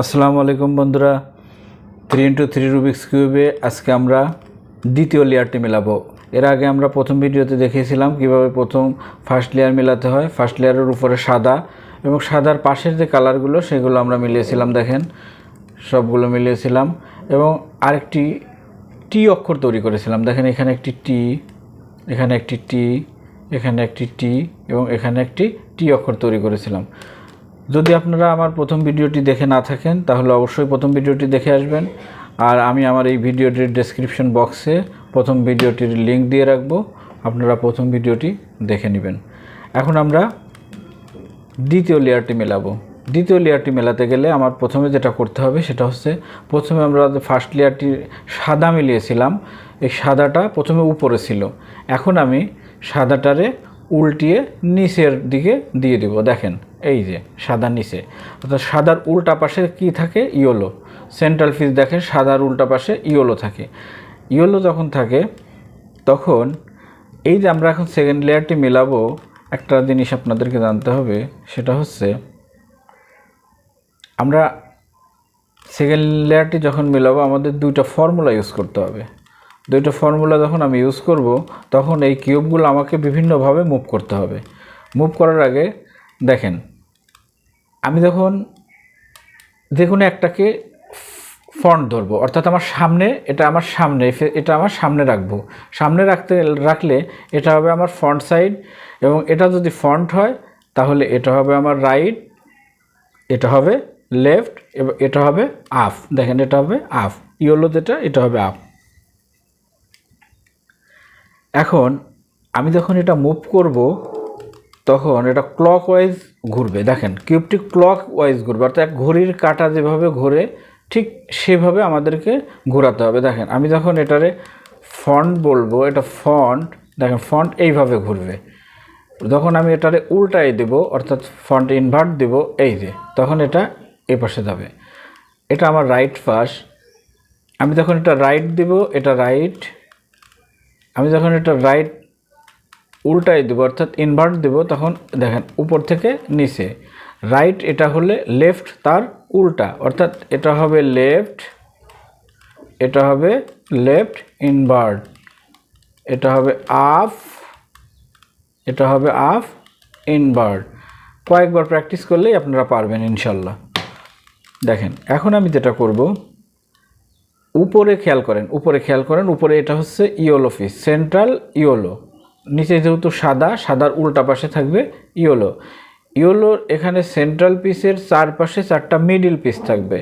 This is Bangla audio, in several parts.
আসসালামু আলাইকুম বন্ধুরা। থ্রি ইন্টু থ্রি রুবিক্স কিউবে আজকে আমরা দ্বিতীয় লেয়ারটি মেলাবো। এর আগে আমরা প্রথম ভিডিওতে দেখিয়েছিলাম কীভাবে প্রথম ফার্স্ট লেয়ার মেলাতে হয়। ফার্স্ট লেয়ারের উপরে সাদা এবং সাদার পাশের যে কালারগুলো সেগুলো আমরা মিলিয়েছিলাম, দেখেন। সবগুলো মিলিয়েছিলাম এবং আরেকটি টি অক্ষর তৈরি করেছিলাম। দেখেন, এখানে একটি টি এখানে একটি টি এখানে একটি টি এবং এখানে একটি টি অক্ষর তৈরি করেছিলাম। যদি আপনারা আমার প্রথম ভিডিওটি দেখে না থাকেন, তাহলে অবশ্যই প্রথম ভিডিওটি দেখে আসবেন। আর আমি আমার এই ভিডিওটির ডেসক্রিপশন বক্সে প্রথম ভিডিওটির লিংক দিয়ে রাখব। আপনারা প্রথম ভিডিওটি দেখে নেবেন। এখন আমরা দ্বিতীয় লেয়ারটি মেলাবো। দ্বিতীয় লেয়ারটি মেলাতে গেলে আমার প্রথমে যেটা করতে হবে, সেটা হচ্ছে প্রথমে আমরা ফার্স্ট লেয়ারটি সাদা মিলিয়েছিলাম, এই সাদাটা প্রথমে উপরে ছিল। এখন আমি সাদাটারে উল্টিয়ে নিচের দিকে দিয়ে দেব। দেখেন, এই যে সাদা নিচে। অর্থাৎ সাদার উল্টা পাশে কি থাকে? ইয়োলো। সেন্ট্রাল ফিস দেখেন, সাদার উল্টা পাশে ইয়োলো থাকে। ইয়োলো যখন থাকে, তখন এই যে আমরা এখন সেকেন্ড লেয়ারটি মেলাবো, একটা জিনিস আপনাদেরকে জানতে হবে, সেটা হচ্ছে আমরা সেকেন্ড লেয়ারটি যখন মেলাবো, আমাদের দুইটা ফর্মুলা ইউজ করতে হবে। দুইটা ফর্মুলা যখন আমি ইউজ করব, তখন এই কিউবগুলো আমাকে বিভিন্নভাবে মুভ করতে হবে। মুভ করার আগে দেখেন, আমি যখন যে কোনো একটাকে ফ্রন্ট ধরবো, অর্থাৎ আমার সামনে, এটা আমার সামনে এটা আমার সামনে রাখব। সামনে রাখতে, রাখলে এটা হবে আমার ফ্রন্ট সাইড এবং এটা যদি ফ্রন্ট হয়, তাহলে এটা হবে আমার রাইট এটা হবে লেফট এবং এটা হবে আপ দেখেন, এটা হবে আপ ইয়েলো যেটা, এটা হবে আপ এখন আমি যখন এটা মুভ করব, তখন এটা ক্লক ওয়াইজ ঘুরবে। দেখেন কিউবটি ক্লক ওয়াইজ ঘুরবে। অর্থাৎ ঘড়ির কাঁটা যেভাবে ঘোরে, ঠিক সেভাবে আমাদেরকে ঘোরাতে হবে। দেখেন, আমি যখন এটারে ফন্ট বলব, এটা ফন্ট দেখেন ফন্ট এইভাবে ঘুরবে। যখন আমি এটারে উল্টাই দেব, অর্থাৎ ফন্ট ইনভার্ট দেব, এই যে, তখন এটা এ পাশে যাবে। এটা আমার রাইট পাশ। আমি যখন এটা রাইট দেব, এটা রাইট আমি যখন এটা রাইট উল্টাই দেবো, অর্থাৎ ইনভার্ট দেবো, তখন দেখেন উপর থেকে নিচে। রাইট এটা হলে লেফট তার উল্টা, অর্থাৎ এটা হবে লেফট এটা হবে লেফট ইনভার্ট এটা হবে আপ এটা হবে আপ ইনভার্ট কয়েকবার প্র্যাকটিস করলেই আপনারা পারবেন ইনশাল্লাহ। দেখেন, এখন আমি যেটা করব উপরে খেয়াল করেন, উপরে খেয়াল করেন, উপরে এটা হচ্ছে ইয়োলো ফিস সেন্ট্রাল ইয়োলো। নিচে যেহেতু সাদা, সাদার উল্টা পাশে থাকবে ইয়োলো। ইয়োলোর এখানে সেন্ট্রাল পিসের চারপাশে চারটা মিডিল পিস থাকবে।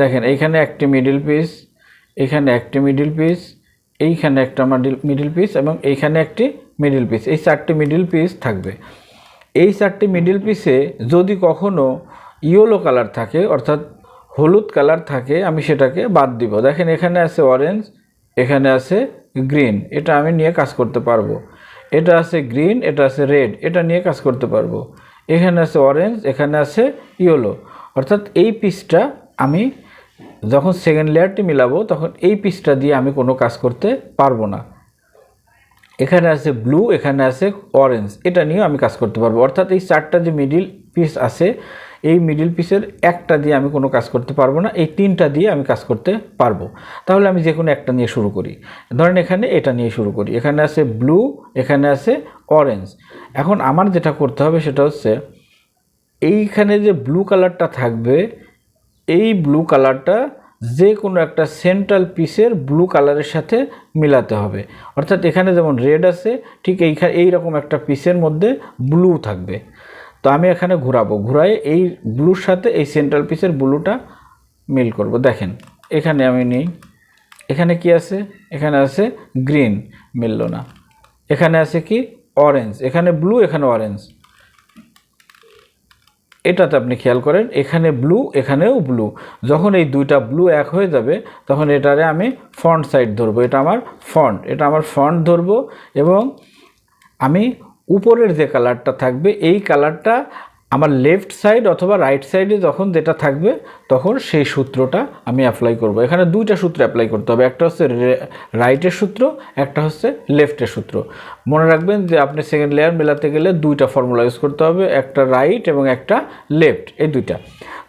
দেখেন, এইখানে একটি মিডিল পিস এখানে একটি মিডিল পিস এইখানে একটা মিডিল মিডিল পিস এবং এইখানে একটি মিডিল পিস এই চারটি মিডিল পিস থাকবে। এই চারটি মিডিল পিসে যদি কখনো ইয়েলো কালার থাকে, অর্থাৎ হলুদ কালার থাকে, আমি সেটাকে বাদ দিব। দেখেন এখানে আছে অরেঞ্জ এখানে আছে গ্রিন এটা আমি নিয়ে কাজ করতে পারব। এটা আছে গ্রিন এটা আছে রেড এটা নিয়ে কাজ করতে পারব। এখানে আছে অরেঞ্জ এখানে আছে ইয়েলো অর্থাৎ এই পিসটা আমি যখন সেকেন্ড লেয়ারটি মিলাবো, তখন এই পিসটা দিয়ে আমি কোনো কাজ করতে পারব না। এখানে আছে ব্লু এখানে আছে অরেঞ্জ এটা নিয়েও আমি কাজ করতে পারব। অর্থাৎ এই চারটা যে মিডিল পিস আছে এই মিডিল পিসের একটা দিয়ে আমি কোনো কাজ করতে পারব না, এই তিনটা দিয়ে আমি কাজ করতে পারব। তাহলে আমি যে কোনো একটা নিয়ে শুরু করি। ধরেন এখানে এটা নিয়ে শুরু করি। এখানে আছে ব্লু এখানে আছে অরেঞ্জ এখন আমার যেটা করতে হবে সেটা হচ্ছে, এইখানে যে ব্লু কালারটা থাকবে, এই ব্লু কালারটা যে কোনো একটা সেন্ট্রাল পিসের ব্লু কালারের সাথে মিলাতে হবে। অর্থাৎ এখানে যেমন রেড আছে, ঠিক এইখানে এইরকম একটা পিসের মধ্যে ব্লু থাকবে। তো আমি এখানে ঘোরাবো। ঘুরাই এই ব্লুর সাথে এই সেন্ট্রাল পিসের ব্লুটা মিল করব। দেখেন, এখানে আমি নিই। এখানে কি আছে? এখানে আছে গ্রিন মিলল না। এখানে আছে কি? অরেঞ্জ এখানে ব্লু এখানে অরেঞ্জ এটাতে আপনি খেয়াল করেন, এখানে ব্লু এখানেও ব্লু যখন এই দুইটা ব্লু এক হয়ে যাবে, তখন এটারে আমি ফ্রন্ট সাইড ধরবো। এটা আমার ফ্রন্ট এটা আমার ফ্রন্ট ধরবো এবং আমি উপরের যে কালারটা থাকবে এই কালারটা আমার লেফট সাইড অথবা রাইট সাইডে যখন যেটা থাকবে, তখন সেই সূত্রটা আমি অ্যাপ্লাই করব। এখানে দুইটা সূত্র অ্যাপ্লাই করতে হবে। একটা হচ্ছে রাইটের সূত্র, একটা হচ্ছে লেফটের সূত্র। মনে রাখবেন যে আপনি সেকেন্ড লেয়ার মেলাতে গেলে দুইটা ফর্মুলা ইউজ করতে হবে, একটা রাইট এবং একটা লেফট এই দুইটা।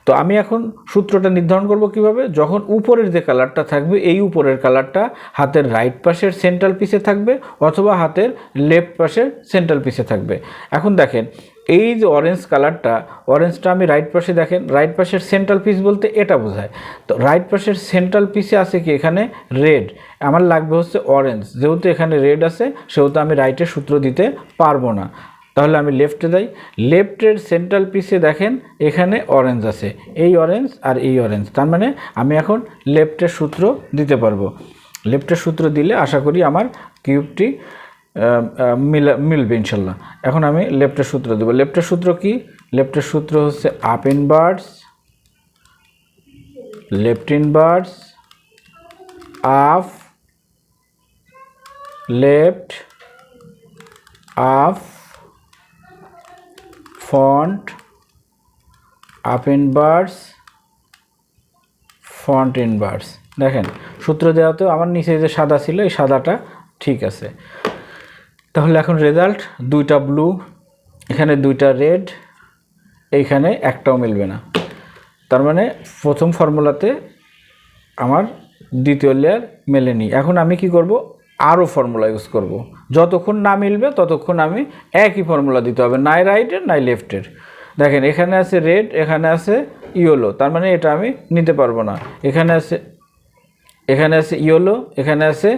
তো আমি এখন সূত্রটা নির্ধারণ করব কীভাবে? যখন উপরের যে কালারটা থাকবে, এই উপরের কালারটা হাতের রাইট পাশের সেন্ট্রাল পিসে থাকবে অথবা হাতের লেফট পাশের সেন্ট্রাল পিসে থাকবে। এখন দেখেন এই যে অরেঞ্জ কালারটা অরেঞ্জটা আমি রাইট পাশে দেখেন রাইট পাশের সেন্ট্রাল পিস বলতে এটা বোঝায়। তো রাইট পাশের সেন্ট্রাল পিসে আছে কি এখানে? রেড আমার লাগবে হচ্ছে অরেঞ্জ যেহেতু এখানে রেড আছে, সেহেতু আমি রাইটের সূত্র দিতে পারব না। তাহলে আমি লেফটে যাই লেফটের সেন্ট্রাল পিসে দেখেন, এখানে অরেঞ্জ আছে। এই অরেঞ্জ আর এই অরেঞ্জ তার মানে আমি এখন লেফটের সূত্র দিতে পারব। লেফটের সূত্র দিলে আশা করি আমার কিউবটি মিলা মিলবে ইনশাল্লাহ। এখন আমি লেফটের সূত্র দেবো। লেফটের সূত্র কি? লেফটের সূত্র হচ্ছে up inverse left inverse up left up front up inverse front inverse দেখেন, সূত্র দেওয়াতেও আমার নিচে যে সাদা ছিল, এই সাদাটা ঠিক আছে। তাহলে এখন রেজাল্ট দুইটা ব্লু এখানে দুইটা রেড এইখানে একটাও মিলবে না। তার মানে প্রথম ফর্মুলাতে আমার দ্বিতীয় লেয়ার মেলেনি। এখন আমি কি করব? আরও ফর্মুলা ইউজ করব। যতক্ষণ না মিলবে, ততক্ষণ আমি একই ফর্মুলা দিতে হবে, নাই রাইটের নাই লেফটের দেখেন, এখানে আছে রেড এখানে আছে ইয়েলো তার মানে এটা আমি নিতে পারব না। এখানে আছে এখানে আছে ইয়েলো এখানে আছে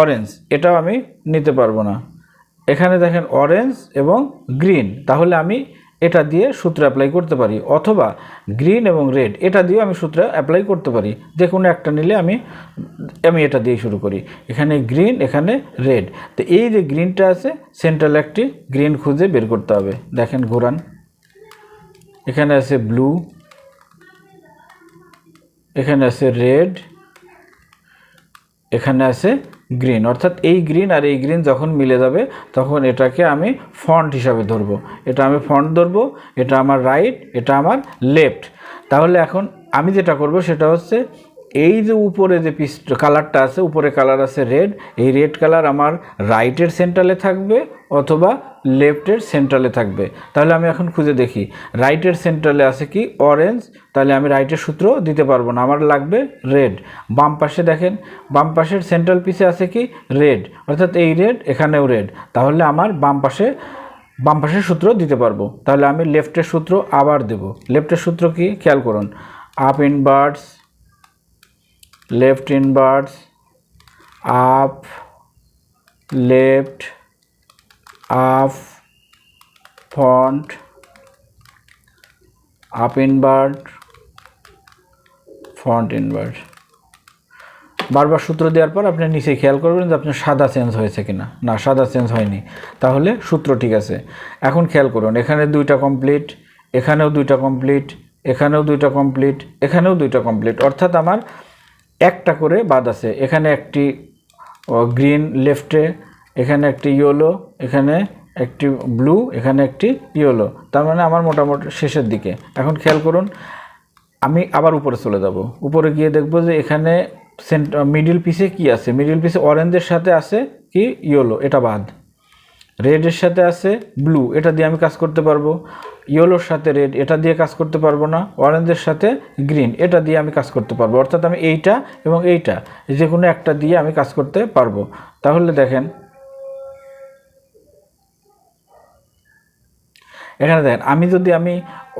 অরেঞ্জ এটাও আমি নিতে পারব না। এখানে দেখেন অরেঞ্জ এবং গ্রিন তাহলে আমি এটা দিয়ে সূত্র অ্যাপ্লাই করতে পারি, অথবা গ্রিন এবং রেড এটা দিয়েও আমি সূত্র অ্যাপ্লাই করতে পারি। যে কোনো একটা নিলে আমি আমি এটা দিয়ে শুরু করি। এখানে গ্রিন এখানে রেড তো এই যে গ্রিনটা আছে সেন্ট্রাল একটি গ্রিন খুঁজে বের করতে হবে। দেখেন ঘোরান। এখানে আছে ব্লু এখানে আছে রেড এখানে আছে গ্রিন অর্থাৎ এই গ্রিন আর এই গ্রিন যখন মিলে যাবে, তখন এটাকে আমি ফন্ট হিসাবে ধরবো। এটা আমি ফন্ট ধরবো, এটা আমার রাইট এটা আমার লেফট তাহলে এখন আমি যেটা করব সেটা হচ্ছে এই যে উপরে যে পিস কালারটা আছে, উপরে কালার আছে রেড এই রেড কালার আমার রাইটের সেন্ট্রালে থাকবে অথবা লেফটের সেন্ট্রালে থাকবে। তাহলে আমি এখন খুঁজে দেখি রাইটের সেন্ট্রালে আছে কি অরেঞ্জ তাহলে আমি রাইটের সূত্র দিতে পারব না, আমার লাগবে রেড বাম পাশে দেখেন, বাম পাশের সেন্ট্রাল পিসে আছে কি রেড অর্থাৎ এই রেড এখানেও রেড তাহলে আমার বাম পাশে, বাম পাশের সূত্র দিতে পারব। তাহলে আমি লেফটের সূত্র আবার দেব। লেফটের সূত্র কি? খেয়াল করুন up inverse left inverse up, left, up, front, up invert front invert বারবার সূত্র দেওয়ার পর আপনি নিচে খেয়াল করবেন যে আপনার সাদা চেঞ্জ হয়েছে কিনা। না, সাদা চেঞ্জ হয়নি। তাহলে সূত্র ঠিক আছে। এখন খেয়াল করুন, এখানে দুইটা কমপ্লিট এখানেও দুইটা কমপ্লিট এখানেও দুইটা কমপ্লিট এখানেও দুইটা কমপ্লিট অর্থাৎ আমার একটা করে বাদ আছে। এখানে একটি গ্রিন লেফটে এখানে একটি ইয়েলো এখানে একটি ব্লু এখানে একটি ইয়েলো তার মানে আমার মোটামুটি শেষের দিকে। এখন খেয়াল করুন, আমি আবার উপরে চলে যাব। উপরে গিয়ে দেখব যে এখানে সেন্ট মিডিল পিসে কি আছে? মিডিল পিসে অরেঞ্জের সাথে আছে কি ইয়েলো এটা বাদ। রেডের সাথে আছে ব্লু এটা দিয়ে আমি কাজ করতে পারব। ইয়েলোর সাথে রেড এটা দিয়ে কাজ করতে পারব না। অরেঞ্জের সাথে গ্রিন এটা দিয়ে আমি কাজ করতে পারব। অর্থাৎ আমি এইটা এবং এইটা যে কোনো একটা দিয়ে আমি কাজ করতে পারব। তাহলে দেখেন, এখানে দেখেন, আমি যদি আমি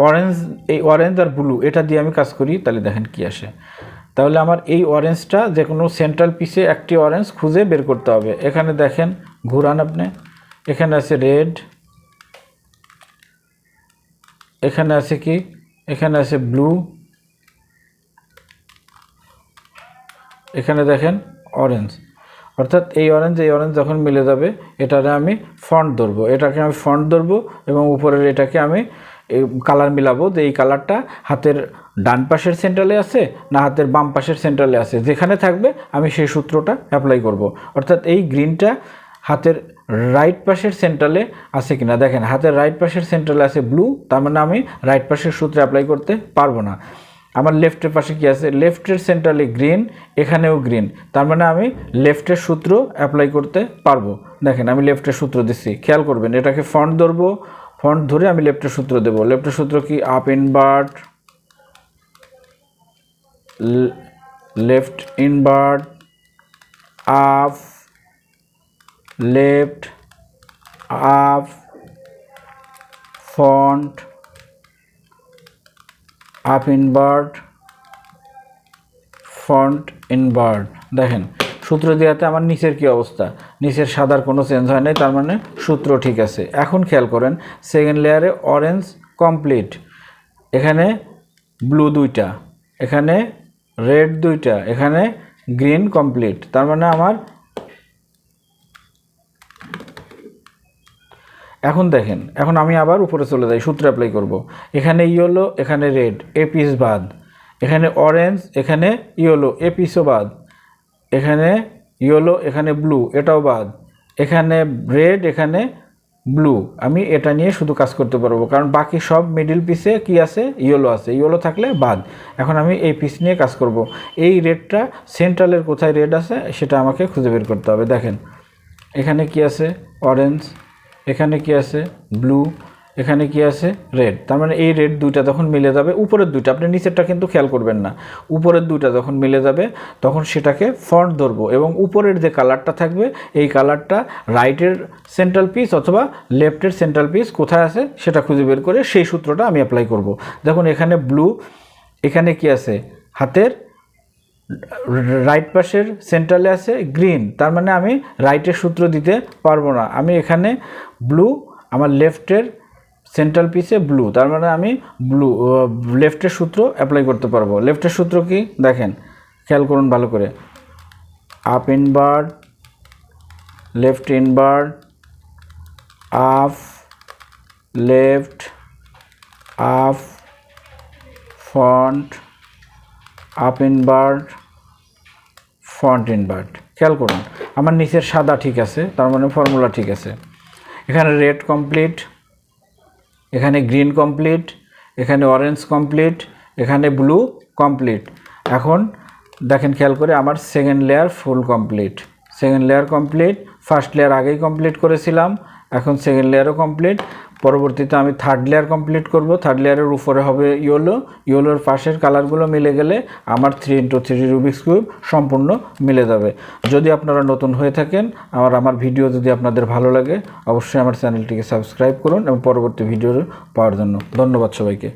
অরেঞ্জ এই অরেঞ্জ আর ব্লু এটা দিয়ে আমি কাজ করি, তাহলে দেখেন কি আসে। তাহলে আমার এই অরেঞ্জটা যে কোনো সেন্ট্রাল পিসে একটি অরেঞ্জ খুঁজে বের করতে হবে। এখানে দেখেন, ঘুরান আপনি। এখানে আছে রেড এখানে আছে কি? এখানে আছে ব্লু এখানে দেখেন অরেঞ্জ অর্থাৎ এই অরেঞ্জ এই অরেঞ্জ যখন মিলে যাবে, এটারে আমি ফন্ট ধরবো। এটাকে আমি ফন্ট ধরবো এবং উপরের এটাকে আমি কালার মিলাবো যে এই কালারটা হাতের ডান পাশের সেন্ট্রালে আছে না হাতের বাম পাশের সেন্ট্রালে আছে। যেখানে থাকবে আমি সেই সূত্রটা অ্যাপ্লাই করব। অর্থাৎ এই গ্রিনটা হাতের রাইট পাশের সেন্ট্রালে আছে কিনা? দেখেন, হাতের রাইট পাশের সেন্ট্রালে আছে ব্লু তার মানে আমি রাইট পাশের সূত্রে অ্যাপ্লাই করতে পারব না। আমার লেফটের পাশে কি আছে? লেফটের সেন্ট্রালে গ্রিন এখানেও গ্রিন তার মানে আমি লেফটের সূত্র অ্যাপ্লাই করতে পারব। দেখেন, আমি লেফটের সূত্র দিচ্ছি, খেয়াল করবেন, এটাকে ফন্ট ধরবো ফন্ট ধরে আমি লেফটের সূত্র দেবো। লেফটের সূত্র কি? Up invert left invert up left up front up invert front invert. দেখেন, সূত্র দেওয়াতে আমার নিচের কি অবস্থা? নিচের সাদার কোনো চেঞ্জ হয় নাই, তার মানে সূত্র ঠিক আছে। এখন খেয়াল করেন সেকেন্ড লেয়ারে অরেঞ্জ কমপ্লিট এখানে ব্লু দুইটা, এখানে রেড দুইটা, এখানে গ্রিন কমপ্লিট তার মানে আমার এখন দেখেন, এখন আমি আবার উপরে চলে যাই, সূত্র অ্যাপ্লাই করব। এখানে ইয়েলো এখানে রেড এ পিস বাদ। এখানে অরেঞ্জ এখানে ইয়েলো এ পিসও বাদ। এখানে ইয়েলো এখানে ব্লু এটাও বাদ। এখানে রেড এখানে ব্লু আমি এটা নিয়ে শুধু কাজ করতে পারব, কারণ বাকি সব মিডিল পিসে কি আছে? ইয়েলো আছে। ইয়েলো থাকলে বাদ। এখন আমি এই পিস নিয়ে কাজ করব। এই রেডটা সেন্ট্রালের কোথায় রেড আছে, সেটা আমাকে খুঁজে বের করতে হবে। দেখেন, এখানে কি আছে? অরেঞ্জ এখানে কি আছে? ব্লু এখানে কি আছে? রেড তার মানে এই রেড দুইটা যখন মিলে যাবে। উপরের দুইটা, আপনি নিচেরটা কিন্তু খেয়াল করবেন না। উপরের দুইটা যখন মিলে যাবে, তখন সেটাকে ফন্ট ধরবো এবং উপরের যে কালারটা থাকবে, এই কালারটা রাইটের সেন্ট্রাল পিস অথবা লেফটের সেন্ট্রাল পিস কোথায় আছে, সেটা খুঁজে বের করে সেই সূত্রটা আমি অ্যাপ্লাই করব। দেখুন, এখানে ব্লু এখানে কি আছে? হাতের রাইট পাশের সেন্ট্রালে আছে গ্রিন তার মানে আমি রাইটের সূত্র দিতে পারব না। আমি এখানে ব্লু আমার লেফটের সেন্ট্রাল পিসে ব্লু তার মানে আমি ব্লু লেফটের সূত্র অ্যাপ্লাই করতে পারব। লেফটের সূত্র কি? দেখেন, খেয়াল করুন ভালো করে। Up invert left invert up left up front up invert front invert খেয়াল করুন, আমার নিচের সাদা ঠিক আছে, তার মানে ফর্মুলা ঠিক আছে। এখানে রেড কমপ্লিট এখানে গ্রিন কমপ্লিট এখানে অরেঞ্জ কমপ্লিট এখানে ব্লু কমপ্লিট এখন দেখেন, খেয়াল করে আমার second layer full complete second layer complete first layer আগেই কমপ্লিট করেছিলাম, এখন সেকেন্ড লেয়ারও কমপ্লিট পরবর্তীতে আমি থার্ড লেয়ার কমপ্লিট করব। থার্ড লেয়ারের উপরে হবে ইয়েলো ইয়েলোর পাশের কালারগুলো মিলে গেলে আমার three into three Rubik's cube সম্পূর্ণ মিলে যাবে। যদি আপনারা নতুন হয়ে থাকেন আমার আমার ভিডিও যদি আপনাদের ভালো লাগে, অবশ্যই আমার চ্যানেলটিকে সাবস্ক্রাইব করুন এবং পরবর্তী ভিডিও পাওয়ার জন্য। ধন্যবাদ সবাইকে।